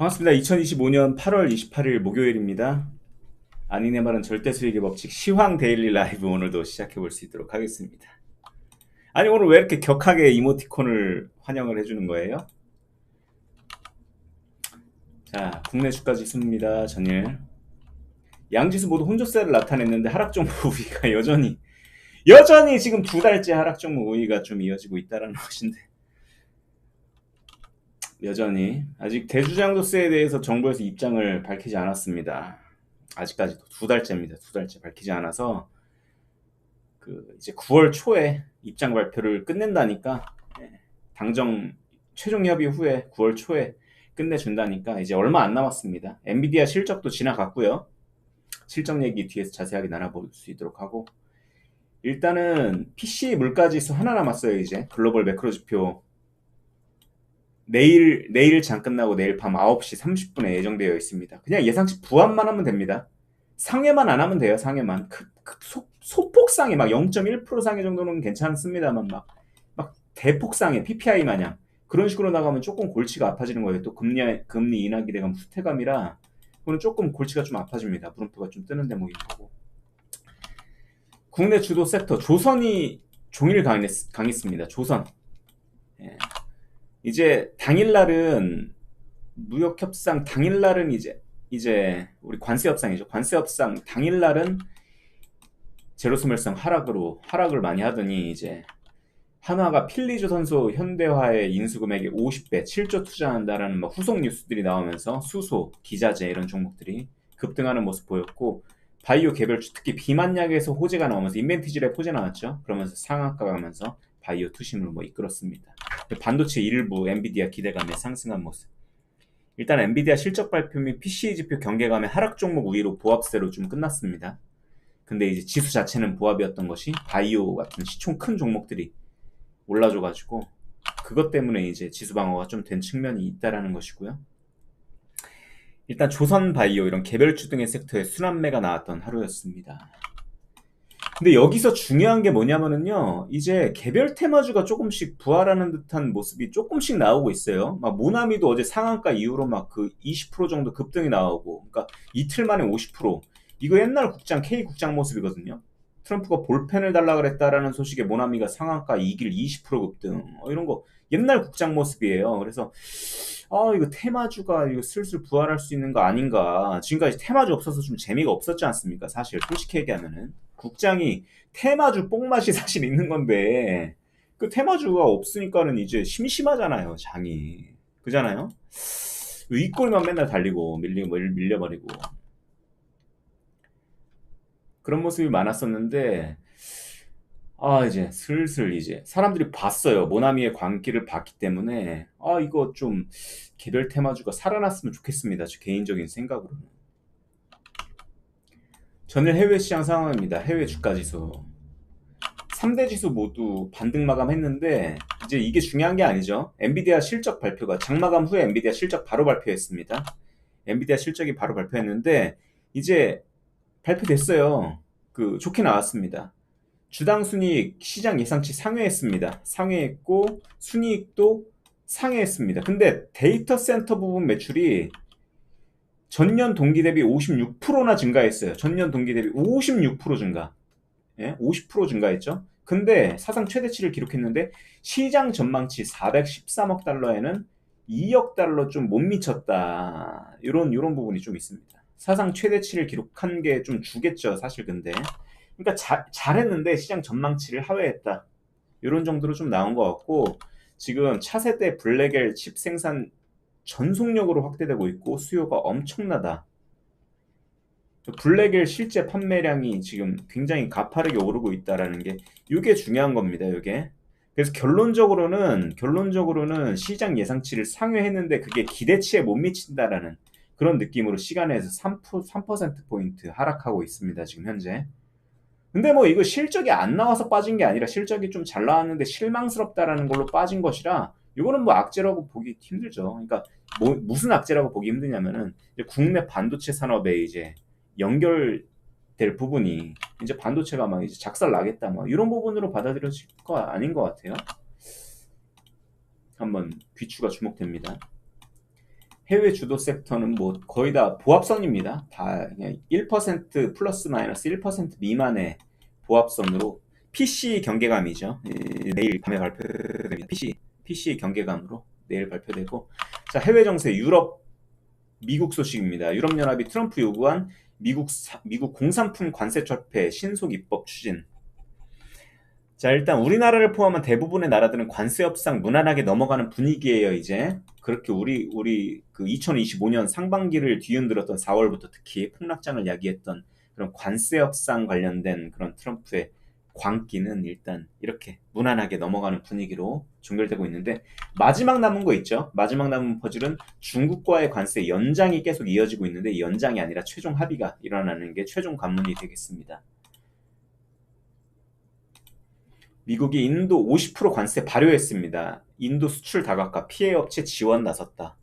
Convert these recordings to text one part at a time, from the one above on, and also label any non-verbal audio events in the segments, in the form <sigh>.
반갑습니다. 2025년 8월 28일 목요일입니다. 아니네 말은 절대 수익의 법칙 시황 데일리 라이브 오늘도 시작해 볼 수 있도록 하겠습니다. 아니 오늘 왜 이렇게 격하게 이모티콘을 환영을 해주는 거예요? 자 국내 주가 지수입니다. 전일 양지수 모두 혼조세를 나타냈는데 하락 종목 <laughs> 우위가 여전히 여전히 지금 두 달째 하락 종목 우위가 좀 이어지고 있다는 <laughs> 것인데 여전히 아직 대주장도세에 대해서 정부에서 입장을 밝히지 않았습니다. 아직까지도 두 달째입니다. 두 달째 밝히지 않아서 그 이제 9월 초에 입장 발표를 끝낸다니까 예, 당정 최종 협의 후에 9월 초에 끝내준다니까 이제 얼마 안 남았습니다. 엔비디아 실적도 지나갔고요. 실적 얘기 뒤에서 자세하게 나눠볼 수 있도록 하고 일단은 PC 물가지수 하나 남았어요. 이제 글로벌 매크로 지표 내일 내일 장 끝나고 내일 밤 9시 30분에 예정되어 있습니다. 그냥 예상치 부합만 하면 됩니다. 상해만 안 하면 돼요. 상해만 그, 그 소, 소폭 상해 막 0.1% 상해 정도는 괜찮습니다만 막, 막 대폭 상해 PPI 마냥 그런 식으로 나가면 조금 골치가 아파지는 거예요. 또 금리 금리 인하 기대감 후퇴감이라 그거는 조금 골치가 좀 아파집니다. 물음표가 좀 뜨는 대목인 거고. 국내 주도 섹터 조선이 종일 강했, 강했습니다. 조선. 예. 이제 당일날은 무역 협상 당일날은 이제 이제 우리 관세 협상이죠. 관세 협상 당일날은 제로스멜성 하락으로 하락을 많이 하더니 이제 한화가 필리조 선수 현대화의 인수 금액의 50배 7조 투자한다라는 막 후속 뉴스들이 나오면서 수소, 기자재 이런 종목들이 급등하는 모습 보였고 바이오 개별주 특히 비만약에서 호재가 나오면서 인벤티지랩 호재 나왔죠. 그러면서 상한가 가면서 바이오 투심을 뭐 이끌었습니다. 반도체 일부 엔비디아 기대감에 상승한 모습. 일단 엔비디아 실적 발표 및 PCE 지표 경계감의 하락 종목 우위로 보합세로 좀 끝났습니다. 근데 이제 지수 자체는 보합이었던 것이 바이오 같은 시총 큰 종목들이 올라줘가지고 그것 때문에 이제 지수 방어가 좀 된 측면이 있다라는 것이고요. 일단 조선 바이오 이런 개별주 등의 섹터에 순환매가 나왔던 하루였습니다. 근데 여기서 중요한 게 뭐냐면은요, 이제 개별 테마주가 조금씩 부활하는 듯한 모습이 조금씩 나오고 있어요. 막 모나미도 어제 상한가 이후로 막 그 20% 정도 급등이 나오고, 그러니까 이틀 만에 50%. 이거 옛날 국장 K 국장 모습이거든요. 트럼프가 볼펜을 달라 그랬다라는 소식에 모나미가 상한가 2길 20% 급등. 어, 이런 거 옛날 국장 모습이에요. 그래서 아 이거 테마주가 이거 슬슬 부활할 수 있는 거 아닌가. 지금까지 테마주 없어서 좀 재미가 없었지 않습니까? 사실 솔직히 얘기하면은. 국장이 테마주 뽕맛이 <laughs> 사실 있는 건데 그 테마주가 없으니까는 이제 심심하잖아요 장이. 그잖아요? 윗골만 맨날 달리고 밀리, 밀려버리고. 그런 모습이 많았었는데 아 이제 슬슬 이제 사람들이 봤어요. 모나미의 광기를 봤기 때문에. 아 이거 좀 개별 테마주가 살아났으면 좋겠습니다. 제 개인적인 생각으로는 전일 해외 시장 상황입니다. 해외 주가 지수. 3대 지수 모두 반등 마감했는데 이제 이게 중요한 게 아니죠. 엔비디아 실적 발표가 장마감 후에 엔비디아 실적 바로 발표했습니다. 엔비디아 실적이 바로 발표했는데 이제 발표됐어요. 그 좋게 나왔습니다. 주당 순이익 시장 예상치 상회했습니다. 상회했고 순이익도 상회했습니다. 근데 데이터 센터 부분 매출이 전년 동기 대비 56%나 증가했어요. 전년 동기 대비 56% 증가. 예? 50% 증가했죠. 근데 사상 최대치를 기록했는데 시장 전망치 413억 달러에는 2억 달러 좀 못 미쳤다. 이런 이런 부분이 좀 있습니다. 사상 최대치를 기록한 게 좀 주겠죠, 사실 근데. 그러니까 자, 잘했는데 시장 전망치를 하회했다. 이런 정도로 좀 나온 것 같고 지금 차세대 블랙엘 칩 생산 전속력으로 확대되고 있고 수요가 엄청나다. 블랙일 실제 판매량이 지금 굉장히 가파르게 오르고 있다라는 게 이게 중요한 겁니다. 이게 그래서 결론적으로는 결론적으로는 시장 예상치를 상회했는데 그게 기대치에 못 미친다라는 그런 느낌으로 시간에서 3%, 3% 포인트 하락하고 있습니다. 지금 현재. 근데 뭐 이거 실적이 안 나와서 빠진 게 아니라 실적이 좀 잘 나왔는데 실망스럽다라는 걸로 빠진 것이라 이거는 뭐 악재라고 보기 힘들죠. 그러니까 뭐, 무슨 악재라고 보기 힘드냐면은 국내 반도체 산업에 이제 연결될 부분이 이제 반도체가 막 이제 작살 나겠다 뭐 이런 부분으로 받아들여질 거 아닌 것 같아요. 한번 귀추가 주목됩니다. 해외 주도 섹터는 뭐 거의 다 보합선입니다. 다 그냥 1% 플러스 마이너스 1% 미만의 보합선으로 PC 경계감이죠. 예, 내일 밤에 발표됩니다. PC PC 경계감으로 내일 발표되고 자 해외 정세 유럽 미국 소식입니다. 유럽 연합이 트럼프 요구한 미국 사, 미국 공산품 관세 철폐 신속 입법 추진. 자 일단 우리나라를 포함한 대부분의 나라들은 관세 협상 무난하게 넘어가는 분위기예요 이제 그렇게 우리 우리 그 2025년 상반기를 뒤흔들었던 4월부터 특히 폭락장을 야기했던 그런 관세 협상 관련된 그런 트럼프의 광기는 일단 이렇게 무난하게 넘어가는 분위기로 종결되고 있는데 마지막 남은 거 있죠. 마지막 남은 퍼즐은 중국과의 관세 연장이 계속 이어지고 있는데 연장이 아니라 최종 합의가 일어나는 게 최종 관문이 되겠습니다. 미국이 인도 50% 관세 발효했습니다. 인도 수출 다각화 피해 업체 지원 나섰다.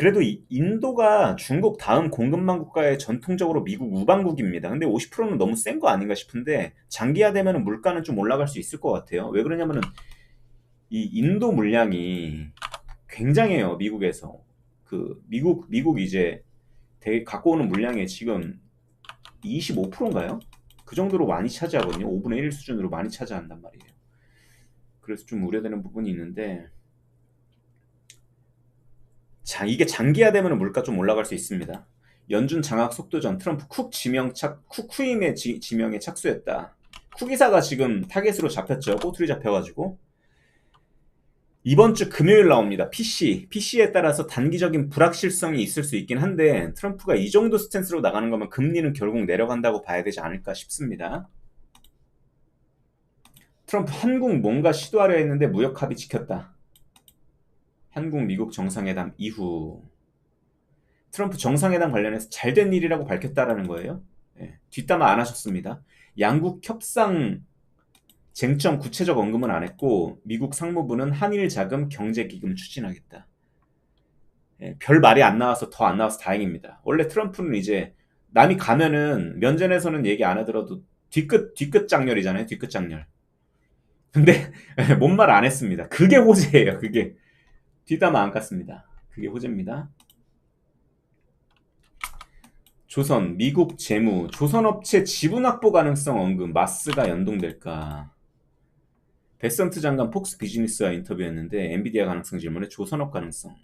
그래도 인도가 중국 다음 공급망 국가의 전통적으로 미국 우방국입니다. 근데 50%는 너무 센 거 아닌가 싶은데 장기화되면 물가는 좀 올라갈 수 있을 것 같아요. 왜 그러냐면은 이 인도 물량이 굉장해요. 미국에서 그 미국 미국 이제 대, 갖고 오는 물량의 지금 25%인가요? 그 정도로 많이 차지하거든요. 5분의 1 수준으로 많이 차지한단 말이에요. 그래서 좀 우려되는 부분이 있는데 자, 이게 장기화되면 물가 좀 올라갈 수 있습니다. 연준 장악 속도 전 트럼프 쿡 지명 착, 쿡 후임의 지, 지명에 착수했다. 쿡 이사가 지금 타겟으로 잡혔죠. 꼬투리 잡혀가지고. 이번 주 금요일 나옵니다. PC. PC에 따라서 단기적인 불확실성이 있을 수 있긴 한데 트럼프가 이 정도 스탠스로 나가는 거면 금리는 결국 내려간다고 봐야 되지 않을까 싶습니다. 트럼프 한국 뭔가 시도하려 했는데 무역 합의 지켰다. 한국 미국 정상회담 이후 트럼프 정상회담 관련해서 잘 된 일이라고 밝혔다라는 거예요. 예, 뒷담화 안 하셨습니다. 양국 협상 쟁점 구체적 언급은 안 했고 미국 상무부는 한일 자금 경제 기금 추진하겠다. 예, 별 말이 안 나와서 더 안 나와서 다행입니다. 원래 트럼프는 이제 남이 가면은 면전에서는 얘기 안 하더라도 뒤끝 뒤끝 장렬이잖아요. 뒤끝 장렬. 근데 <laughs> 뭔 말 안 했습니다. 그게 호재예요. 그게 뒷담화 안 깠습니다. 그게 호재입니다. 조선, 미국 재무, 조선업체 지분 확보 가능성 언급, 마스가 연동될까? 베선트 장관 폭스 비즈니스와 인터뷰했는데 엔비디아 가능성 질문에 조선업 가능성.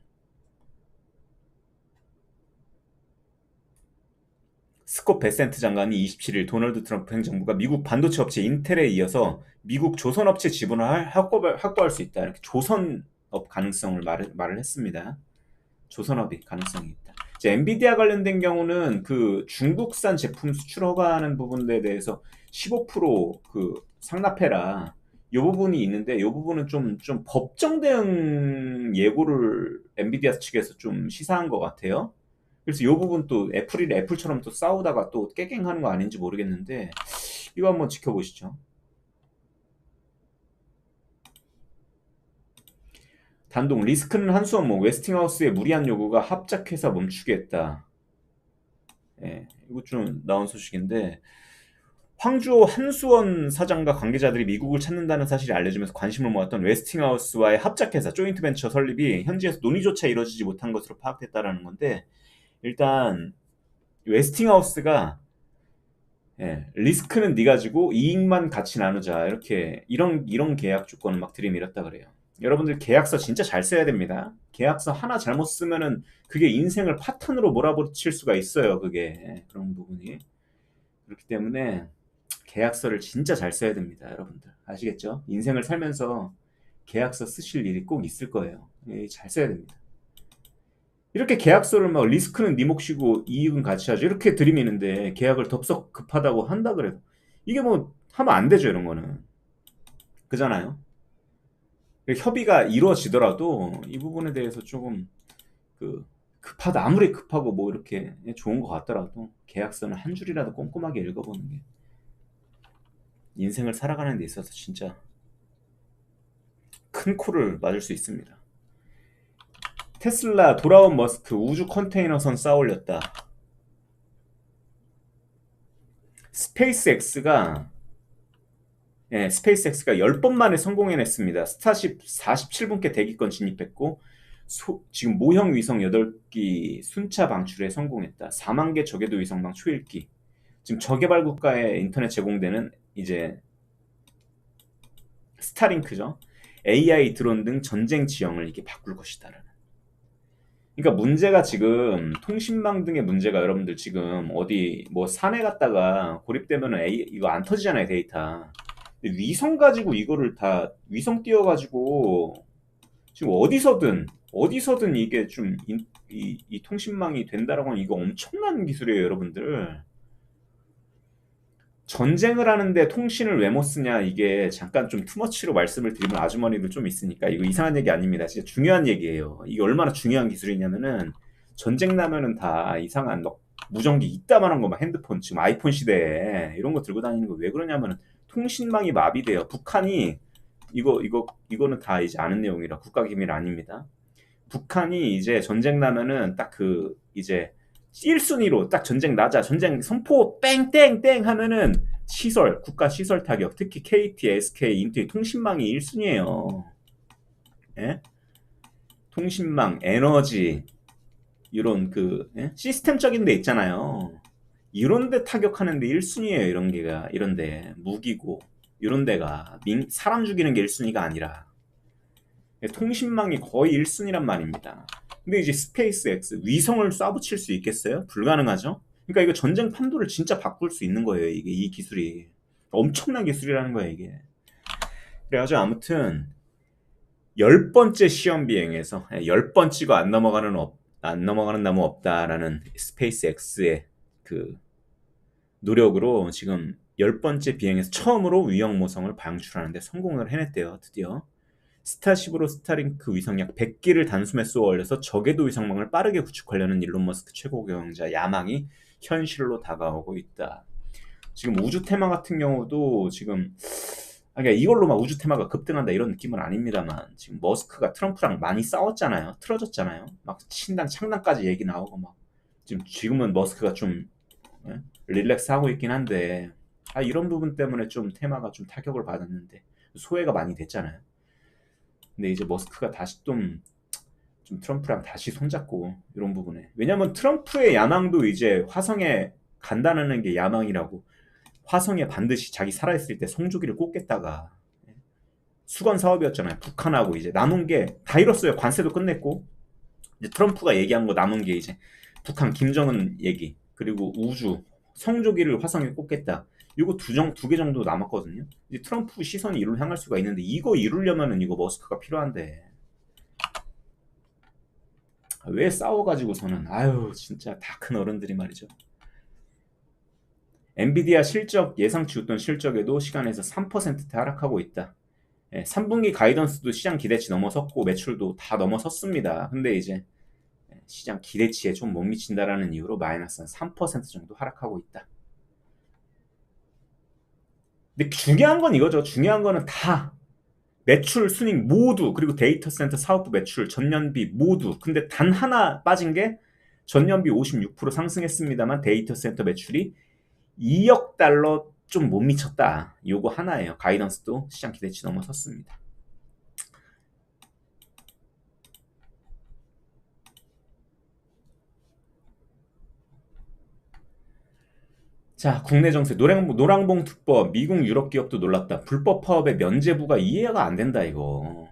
스콧 베센트 장관이 27일 도널드 트럼프 행정부가 미국 반도체 업체 인텔에 이어서 미국 조선업체 지분을 확보할 수 있다. 이렇게 조선 업 가능성을 말을, 말을 했습니다. 조선업이 가능성이 있다. 이제 엔비디아 관련된 경우는 그 중국산 제품 수출 허가하는 부분에 대해서 15%그 상납해라. 이 부분이 있는데 이 부분은 좀, 좀 법정 대응 예고를 엔비디아 측에서 좀 시사한 것 같아요. 그래서 이 부분 또 애플이 애플처럼 또 싸우다가 또 깨갱하는 거 아닌지 모르겠는데 이거 한번 지켜보시죠. 단독 리스크는 한수원 뭐 웨스팅하우스의 무리한 요구가 합작회사 멈추겠다. 예, 이거 좀 나온 소식인데 황주호 한수원 사장과 관계자들이 미국을 찾는다는 사실이 알려지면서 관심을 모았던 웨스팅하우스와의 합작회사 조인트 벤처 설립이 현지에서 논의조차 이뤄지지 못한 것으로 파악됐다라는 건데 일단 웨스팅하우스가 예, 리스크는 네가 지고 이익만 같이 나누자 이렇게 이런 이런 계약 조건을 막 들이밀었다 그래요. 여러분들 계약서 진짜 잘 써야 됩니다. 계약서 하나 잘못 쓰면은 그게 인생을 파탄으로 몰아붙일 수가 있어요. 그게 그런 부분이 그렇기 때문에 계약서를 진짜 잘 써야 됩니다. 여러분들 아시겠죠? 인생을 살면서 계약서 쓰실 일이 꼭 있을 거예요. 예, 잘 써야 됩니다. 이렇게 계약서를 막 리스크는 네 몫이고 이익은 같이 하죠. 이렇게 들이미는데 계약을 덥석 급하다고 한다 그래도 이게 뭐 하면 안 되죠. 이런 거는 그잖아요. 협의가 이루어지더라도 이 부분에 대해서 조금 그 급하다 아무리 급하고 뭐 이렇게 좋은 것 같더라도 계약서는 한 줄이라도 꼼꼼하게 읽어보는 게 인생을 살아가는 데 있어서 진짜 큰 코를 맞을 수 있습니다. 테슬라 돌아온 머스크 우주 컨테이너선 쌓아올렸다. 스페이스X가 예, 스페이스X가 10번 만에 성공해냈습니다. 스타쉽 47분께 대기권 진입했고 소, 지금 모형 위성 8기 순차 방출에 성공했다. 4만 개 저궤도 위성망 초읽기. 지금 저개발 국가에 인터넷 제공되는 이제 스타링크죠. AI 드론 등 전쟁 지형을 이렇게 바꿀 것이다라는. 그러니까 문제가 지금 통신망 등의 문제가 여러분들 지금 어디 뭐 산에 갔다가 고립되면은 A, 이거 안 터지잖아요 데이터. 위성 가지고 이거를 다 위성 띄워 가지고 지금 어디서든 어디서든 이게 좀 이이 통신망이 된다라고 하면 이거 엄청난 기술이에요 여러분들. 전쟁을 하는데 통신을 왜 못 쓰냐 이게 잠깐 좀 투머치로 말씀을 드리면 아주머니들 좀 있으니까 이거 이상한 얘기 아닙니다. 진짜 중요한 얘기예요. 이게 얼마나 중요한 기술이냐면은 전쟁 나면은 다 이상한 막 무전기 이따만한 거막 핸드폰 지금 아이폰 시대에 이런 거 들고 다니는 거 왜 그러냐면은 통신망이 마비돼요. 북한이 이거 이거 이거는 다 이제 아는 내용이라 국가 기밀 아닙니다. 북한이 이제 전쟁 나면은 딱 그 이제 1순위로 딱 전쟁 나자 전쟁 선포 뺑땡땡 하면은 시설 국가 시설 타격 특히 KT, SK, 인투 통신망이 1순위예요. 예? 통신망, 에너지 이런 그 예? 시스템적인 데 있잖아요. 이런 데 타격하는데 1순위예요. 이런 게가 이런데 무기고 이런 데가 민, 사람 죽이는 게 1순위가 아니라 통신망이 거의 1순위란 말입니다. 근데 이제 스페이스 X 위성을 쏴붙일 수 있겠어요? 불가능하죠? 그러니까 이거 전쟁 판도를 진짜 바꿀 수 있는 거예요. 이게 이 기술이 엄청난 기술이라는 거예요. 이게 그래가지고 아무튼 열 번째 시험 비행에서 예, 열번 찍어 안 넘어가는 없, 안 넘어가는 나무 없다라는 스페이스 X의 그 노력으로 지금 열 번째 비행에서 처음으로 위성 모성을 방출하는데 성공을 해냈대요. 드디어. 스타쉽으로 스타링크 위성 약 100기를 단숨에 쏘아 올려서 저궤도 위성망을 빠르게 구축하려는 일론 머스크 최고 경영자 야망이 현실로 다가오고 있다. 지금 우주 테마 같은 경우도 지금 아, 그러니까 이걸로 막 우주 테마가 급등한다 이런 느낌은 아닙니다만 지금 머스크가 트럼프랑 많이 싸웠잖아요. 틀어졌잖아요. 막 신당 창당까지 얘기 나오고 막 지금 지금은 머스크가 좀 예? 릴렉스 하고 있긴 한데 아 이런 부분 때문에 좀 테마가 좀 타격을 받았는데 소외가 많이 됐잖아요. 근데 이제 머스크가 다시 좀, 좀 트럼프랑 다시 손잡고 이런 부분에 왜냐면 트럼프의 야망도 이제 화성에 간다는 게 야망이라고 화성에 반드시 자기 살아있을 때 성조기를 꽂겠다가 수건 사업이었잖아요. 북한하고 이제 남은 게다 이뤘어요. 관세도 끝냈고 이제 트럼프가 얘기한 거 남은 게 이제 북한 김정은 얘기 그리고 우주 성조기를 화성에 꽂겠다. 이거 두 정 두 개 정도 남았거든요. 이제 트럼프 시선이 이를 향할 수가 있는데 이거 이루려면은 이거 머스크가 필요한데 왜 싸워가지고서는 아유 진짜 다 큰 어른들이 말이죠. 엔비디아 실적 예상치 웃던 실적에도 시간에서 3%대 하락하고 있다. 예, 3분기 가이던스도 시장 기대치 넘어섰고 매출도 다 넘어섰습니다. 근데 이제 시장 기대치에 좀 못 미친다라는 이유로 마이너스 한 3% 정도 하락하고 있다. 근데 중요한 건 이거죠. 중요한 거는 다 매출 순익 모두 그리고 데이터 센터 사업부 매출 전년비 모두 근데 단 하나 빠진 게 전년비 56% 상승했습니다만 데이터 센터 매출이 2억 달러 좀 못 미쳤다. 요거 하나예요. 가이던스도 시장 기대치 넘어섰습니다. 자, 국내 정세 노랑, 노랑봉 특법 미국 유럽 기업도 놀랐다. 불법 파업의 면제부가 이해가 안 된다 이거.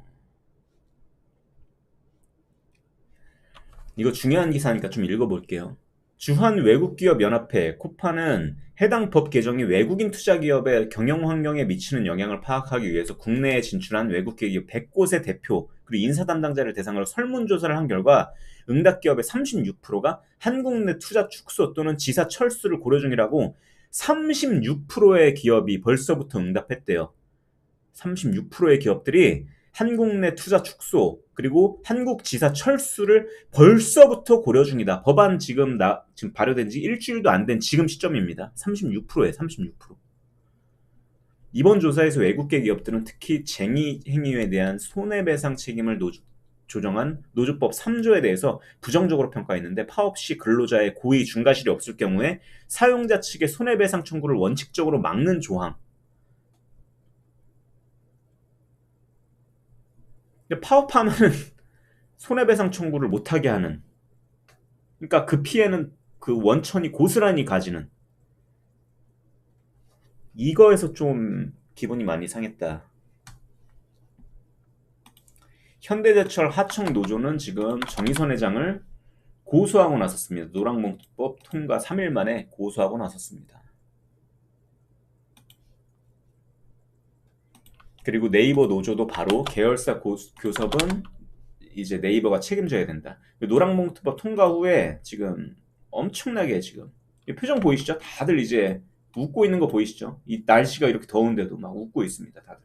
이거 중요한 기사니까 좀 읽어볼게요. 주한 외국기업 연합회 코파는 해당 법 개정이 외국인 투자 기업의 경영 환경에 미치는 영향을 파악하기 위해서 국내에 진출한 외국 기업 100곳의 대표 그리고 인사 담당자를 대상으로 설문조사를 한 결과 응답 기업의 36%가 한국 내 투자 축소 또는 지사 철수를 고려 중이라고 36%의 기업이 벌써부터 응답했대요. 36%의 기업들이 한국 내 투자 축소 그리고 한국 지사 철수를 벌써부터 고려 중이다. 법안 지금 나 지금 발효된 지 일주일도 안 된 지금 시점입니다. 36%에 36%. 이번 조사에서 외국계 기업들은 특히 쟁의 행위에 대한 손해배상 책임을 노, 조정한 노조법 3조에 대해서 부정적으로 평가했는데 파업 시 근로자의 고의 중과실이 없을 경우에 사용자 측의 손해배상 청구를 원칙적으로 막는 조항. 파업하면은 <laughs> 손해배상 청구를 못하게 하는 그러니까 그 피해는 그 원천이 고스란히 가지는 이거에서 좀 기분이 많이 상했다. 현대제철 하청 노조는 지금 정의선 회장을 고소하고 나섰습니다. 노랑봉투법 통과 3일 만에 고소하고 나섰습니다. 그리고 네이버 노조도 바로 계열사 고, 교섭은 이제 네이버가 책임져야 된다. 노랑봉투법 통과 후에 지금 엄청나게 지금 표정 보이시죠? 다들 이제 웃고 있는 거 보이시죠? 이 날씨가 이렇게 더운데도 막 웃고 있습니다. 다들.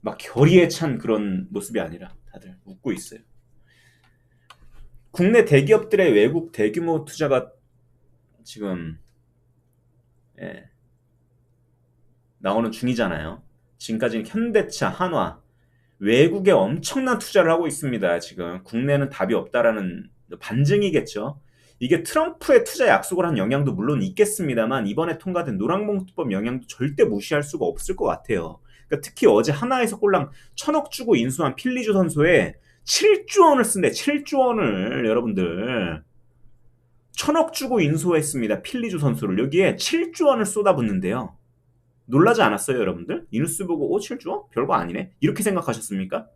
막 결의에 찬 그런 모습이 아니라 다들 웃고 있어요. 국내 대기업들의 외국 대규모 투자가 지금 예, 나오는 중이잖아요. 지금까지는 현대차, 한화 외국에 엄청난 투자를 하고 있습니다. 지금 국내는 답이 없다라는 반증이겠죠. 이게 트럼프의 투자 약속을 한 영향도 물론 있겠습니다만 이번에 통과된 노랑봉투법 영향도 절대 무시할 수가 없을 것 같아요. 그러니까 특히 어제 하나에서 꼴랑 천억 주고 인수한 필리주 선수에 7조 원을 쓴대. 7조 원을 여러분들 천억 주고 인수했습니다. 필리주 선수를 여기에 7조 원을 쏟아붓는데요. 놀라지 않았어요, 여러분들? 이 뉴스 보고 오 7조? 별거 아니네. 이렇게 생각하셨습니까?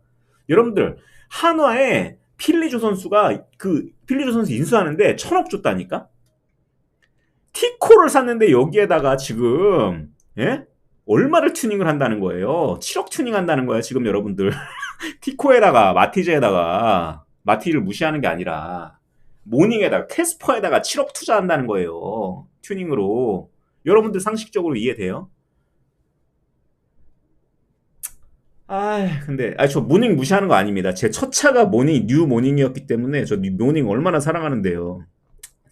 여러분들 한화에 필리조 선수가 그 필리조 선수 인수하는데 천억 줬다니까? 티코를 샀는데 여기에다가 지금 예? 얼마를 튜닝을 한다는 거예요? 7억 튜닝 한다는 거예요, 지금 여러분들. <laughs> 티코에다가 마티즈에다가 마티를 무시하는 게 아니라 모닝에다가 캐스퍼에다가 7억 투자한다는 거예요. 튜닝으로. 여러분들 상식적으로 이해돼요? 아, 근데 아저 모닝 무시하는 거 아닙니다. 제 첫 차가 모닝 뉴 모닝이었기 때문에 저 모닝 얼마나 사랑하는데요.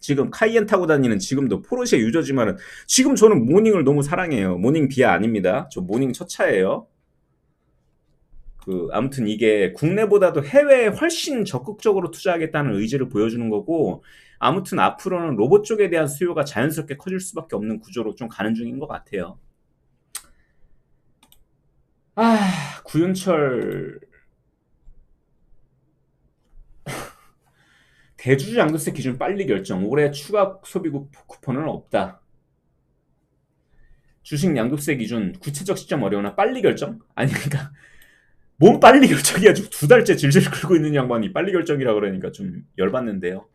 지금 카이엔 타고 다니는 지금도 포르쉐 유저지만은 지금 저는 모닝을 너무 사랑해요. 모닝 비하 아닙니다. 저 모닝 첫 차예요. 그 아무튼 이게 국내보다도 해외에 훨씬 적극적으로 투자하겠다는 의지를 보여주는 거고 아무튼 앞으로는 로봇 쪽에 대한 수요가 자연스럽게 커질 수밖에 없는 구조로 좀 가는 중인 것 같아요. 아, 구윤철 대주주 양도세 기준 빨리 결정. 올해 추가 소비 쿠폰은 없다. 주식 양도세 기준 구체적 시점 어려우나 빨리 결정? 아니 그러니까 몸 빨리 결정이야. 두 달째 질질 끌고 있는 양반이 빨리 결정이라 그러니까 좀 열받는데요.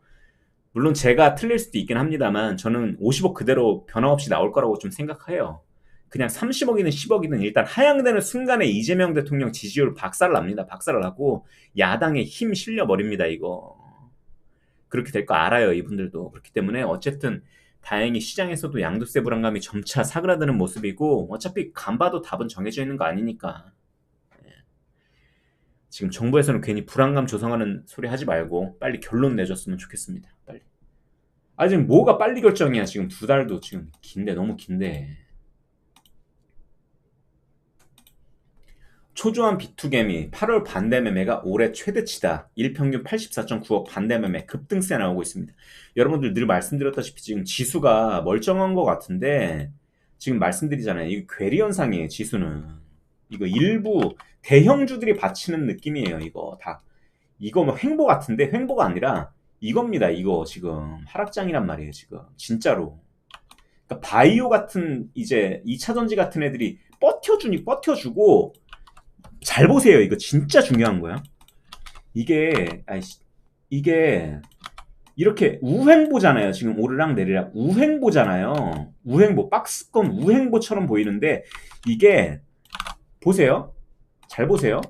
물론 제가 틀릴 수도 있긴 합니다만 저는 50억 그대로 변화 없이 나올 거라고 좀 생각해요. 그냥 30억이든 10억이든 일단 하향되는 순간에 이재명 대통령 지지율 박살을 납니다. 박살을 나고 야당에 힘 실려버립니다. 이거. 그렇게 될 거 알아요. 이분들도. 그렇기 때문에 어쨌든 다행히 시장에서도 양도세 불안감이 점차 사그라드는 모습이고 어차피 간 봐도 답은 정해져 있는 거 아니니까. 예. 지금 정부에서는 괜히 불안감 조성하는 소리 하지 말고 빨리 결론 내줬으면 좋겠습니다. 빨리. 아 지금 뭐가 빨리 결정이야. 지금 두 달도 지금 긴데 너무 긴데. 초조한 비투개미 8월 반대 매매가 올해 최대치다. 일평균 84.9억 반대 매매 급등세 나오고 있습니다. 여러분들 늘 말씀드렸다시피 지금 지수가 멀쩡한 것 같은데 지금 말씀드리잖아요. 이거 괴리 현상이에요. 지수는 이거 일부 대형주들이 받치는 느낌이에요. 이거 다 이거 뭐 횡보 같은데 횡보가 아니라 이겁니다. 이거 지금 하락장이란 말이에요. 지금 진짜로. 그러니까 바이오 같은 이제 2차 전지 같은 애들이 버텨주니 버텨주고 잘 보세요. 이거 진짜 중요한 거야. 이게 아이씨, 이게 이렇게 우행보잖아요. 지금 오르락 내리락 우행보잖아요. 우행보 박스권 우행보처럼 보이는데 이게 보세요. 잘 보세요.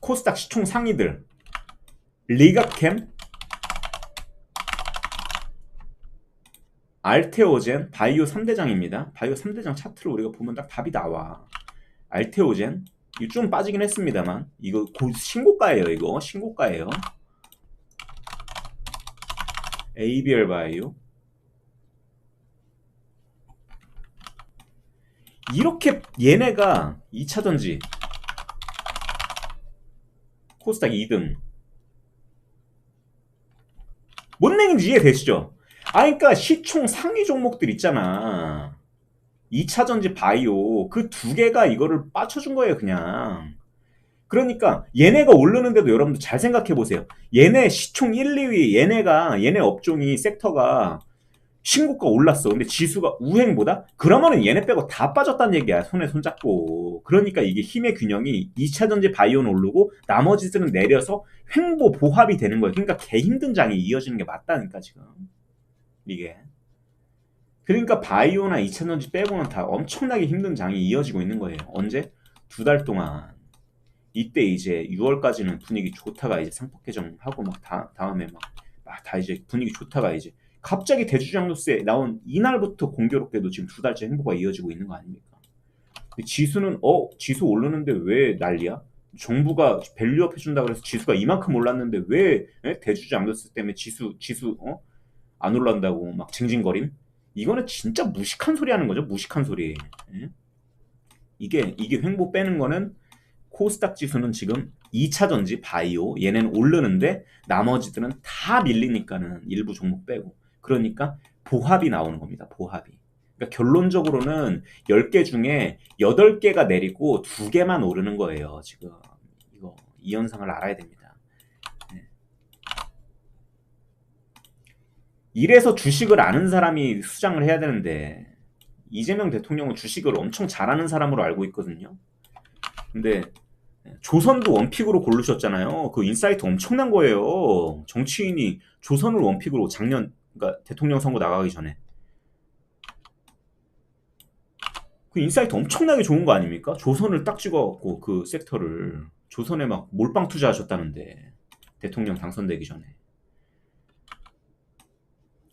코스닥 시총 상위들 리가캠 알테오젠, 바이오 3대장입니다. 바이오 3대장 차트를 우리가 보면 딱 답이 나와. 알테오젠, 이거 좀 빠지긴 했습니다만, 이거 신고가예요, 이거. 신고가예요. ABL 바이오. 이렇게 얘네가 2차전지 코스닥 2등 뭔 얘기인지 이해되시죠? 아, 그러니까 시총 상위 종목들 있잖아. 2차전지 바이오. 그 두 개가 이거를 빠쳐준 거예요 그냥. 그러니까 얘네가 오르는데도 여러분들 잘 생각해 보세요. 얘네 시총 1, 2위 얘네가 얘네 업종이 섹터가 신고가 올랐어. 근데 지수가 우행보다? 그러면은 얘네 빼고 다 빠졌다는 얘기야 손에 손잡고. 그러니까 이게 힘의 균형이 2차전지 바이오는 오르고 나머지들은 내려서 횡보 보합이 되는 거예요. 그러니까 개 힘든 장이 이어지는 게 맞다니까 지금 이게 그러니까 바이오나 2차전지 빼고는 다 엄청나게 힘든 장이 이어지고 있는 거예요. 언제? 두 달 동안. 이때 이제 6월까지는 분위기 좋다가 이제 상폭 개정하고 막 다, 다음에 막, 막 다 이제 분위기 좋다가 이제 갑자기 대주장로스에 나온 이날부터 공교롭게도 지금 두 달째 행보가 이어지고 있는 거 아닙니까? 지수는 어 지수 오르는데 왜 난리야? 정부가 밸류업 해준다 그래서 지수가 이만큼 올랐는데 왜 에? 대주장로스 때문에 지수 지수 어? 안 올란다고 막 징징거림? 이거는 진짜 무식한 소리 하는 거죠. 무식한 소리. 예? 이게 이게 횡보 빼는 거는 코스닥 지수는 지금 2차 전지 바이오 얘네는 오르는데 나머지들은 다 밀리니까는 일부 종목 빼고 그러니까 보합이 나오는 겁니다. 보합이. 그러니까 결론적으로는 10개 중에 8개가 내리고 2개만 오르는 거예요. 지금 이거 이 현상을 알아야 됩니다. 이래서 주식을 아는 사람이 수장을 해야 되는데 이재명 대통령은 주식을 엄청 잘하는 사람으로 알고 있거든요. 근데 조선도 원픽으로 고르셨잖아요. 그 인사이트 엄청난 거예요. 정치인이 조선을 원픽으로 작년 그러니까 대통령 선거 나가기 전에 그 인사이트 엄청나게 좋은 거 아닙니까? 조선을 딱 찍어갖고 그 섹터를 조선에 막 몰빵 투자하셨다는데 대통령 당선되기 전에 그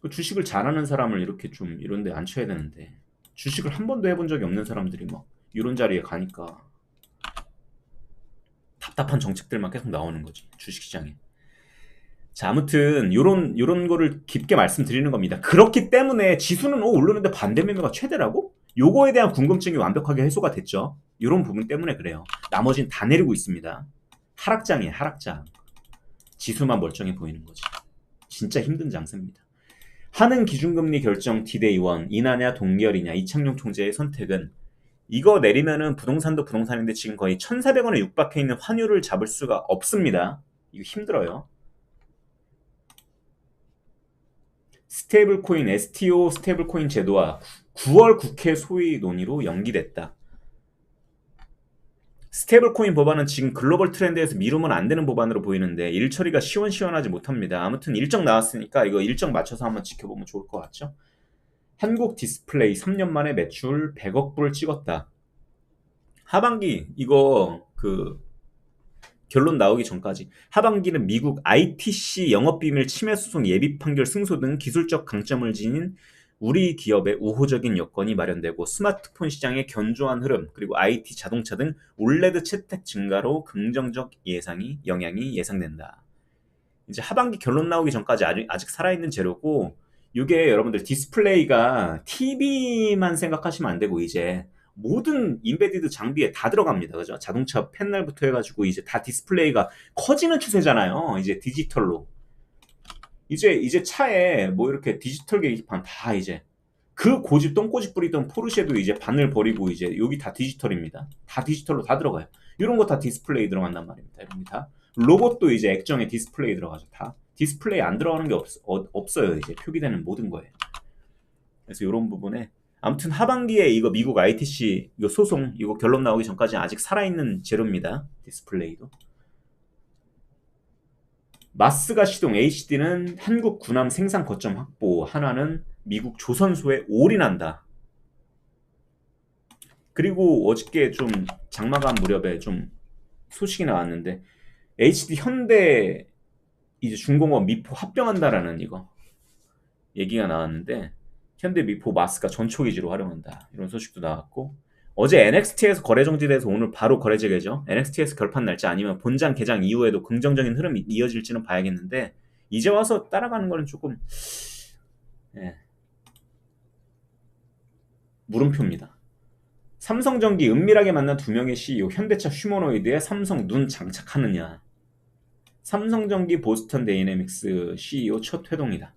주식을 잘하는 사람을 이렇게 좀 이런 데 앉혀야 되는데 주식을 한 번도 해본 적이 없는 사람들이 막 이런 자리에 가니까 답답한 정책들만 계속 나오는 거지 주식시장에. 자 아무튼 요런 요런 거를 깊게 말씀드리는 겁니다. 그렇기 때문에 지수는 어, 오르는데 반대 매매가 최대라고? 요거에 대한 궁금증이 완벽하게 해소가 됐죠. 요런 부분 때문에 그래요. 나머지는 다 내리고 있습니다. 하락장이에요 하락장. 지수만 멀쩡해 보이는 거지. 진짜 힘든 장세입니다 하는 기준금리 결정 디데이 원 인하냐 동결이냐 이창용 총재의 선택은 이거 내리면은 부동산도 부동산인데 지금 거의 1,400원에 육박해 있는 환율을 잡을 수가 없습니다. 이거 힘들어요. 스테이블 코인 STO 스테이블 코인 제도와 9월 국회 소위 논의로 연기됐다. 스테이블코인 법안은 지금 글로벌 트렌드에서 미루면 안 되는 법안으로 보이는데 일 처리가 시원시원하지 못합니다. 아무튼 일정 나왔으니까 이거 일정 맞춰서 한번 지켜보면 좋을 것 같죠? 한국 디스플레이 3년 만에 매출 100억 불을 찍었다. 하반기 이거 그 결론 나오기 전까지 하반기는 미국 ITC 영업비밀 침해 소송 예비 판결 승소 등 기술적 강점을 지닌 우리 기업의 우호적인 여건이 마련되고 스마트폰 시장의 견조한 흐름 그리고 IT 자동차 등 올레드 채택 증가로 긍정적 예상이 영향이 예상된다. 이제 하반기 결론 나오기 전까지 아직, 아직 살아있는 재료고 이게 여러분들 디스플레이가 TV만 생각하시면 안 되고 이제 모든 인베디드 장비에 다 들어갑니다. 그죠? 자동차 패널부터 해가지고 이제 다 디스플레이가 커지는 추세잖아요. 이제 디지털로. 이제 이제 차에 뭐 이렇게 디지털 계기판 다 이제 그 고집 똥꼬집 뿌리던 포르쉐도 이제 바늘 버리고 이제 여기 다 디지털입니다. 다 디지털로 다 들어가요. 이런 거 다 디스플레이 들어간단 말입니다. 이런 게 다. 로봇도 이제 액정에 디스플레이 들어가죠. 다. 디스플레이 안 들어가는 게 없, 어, 없어요. 이제 표기되는 모든 거에. 그래서 이런 부분에 아무튼 하반기에 이거 미국 ITC 이거 소송 이거 결론 나오기 전까지 아직 살아있는 재료입니다. 디스플레이도. 마스가 시동 HD는 한국 군함 생산 거점 확보, 하나는 미국 조선소에 올인한다. 그리고 어저께 좀 장마감 무렵에 좀 소식이 나왔는데 HD 현대 이제 중공업 미포 합병한다라는 이거 얘기가 나왔는데 현대 미포 마스가 전초 기지로 활용한다 이런 소식도 나왔고 어제 NXT에서 거래 정지돼서 오늘 바로 거래 재개죠. NXT에서 결판 날지 아니면 본장 개장 이후에도 긍정적인 흐름이 이어질지는 봐야겠는데 이제 와서 따라가는 거는 조금 예. 물음표입니다. 삼성전기 은밀하게 만난 두 명의 CEO 현대차 휴머노이드에 삼성 눈 장착하느냐. 삼성전기 보스턴 데이내믹스 CEO 첫 회동이다.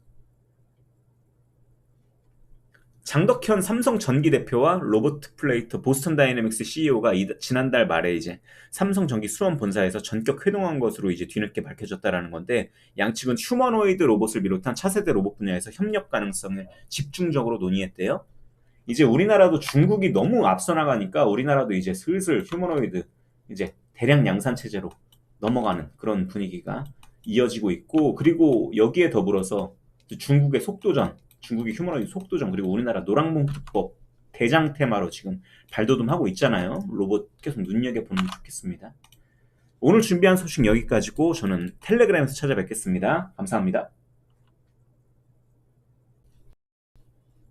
장덕현 삼성 전기 대표와 로버트 플레이터 보스턴 다이내믹스 CEO가 지난달 말에 이제 삼성 전기 수원 본사에서 전격 회동한 것으로 이제 뒤늦게 밝혀졌다라는 건데 양측은 휴머노이드 로봇을 비롯한 차세대 로봇 분야에서 협력 가능성을 집중적으로 논의했대요. 이제 우리나라도 중국이 너무 앞서 나가니까 우리나라도 이제 슬슬 휴머노이드 이제 대량 양산 체제로 넘어가는 그런 분위기가 이어지고 있고 그리고 여기에 더불어서 중국의 속도전 중국의 휴머노이드 속도전 그리고 우리나라 노랑봉투법 대장 테마로 지금 발돋움하고 있잖아요. 로봇 계속 눈여겨보면 좋겠습니다. 오늘 준비한 소식 여기까지고 저는 텔레그램에서 찾아뵙겠습니다. 감사합니다.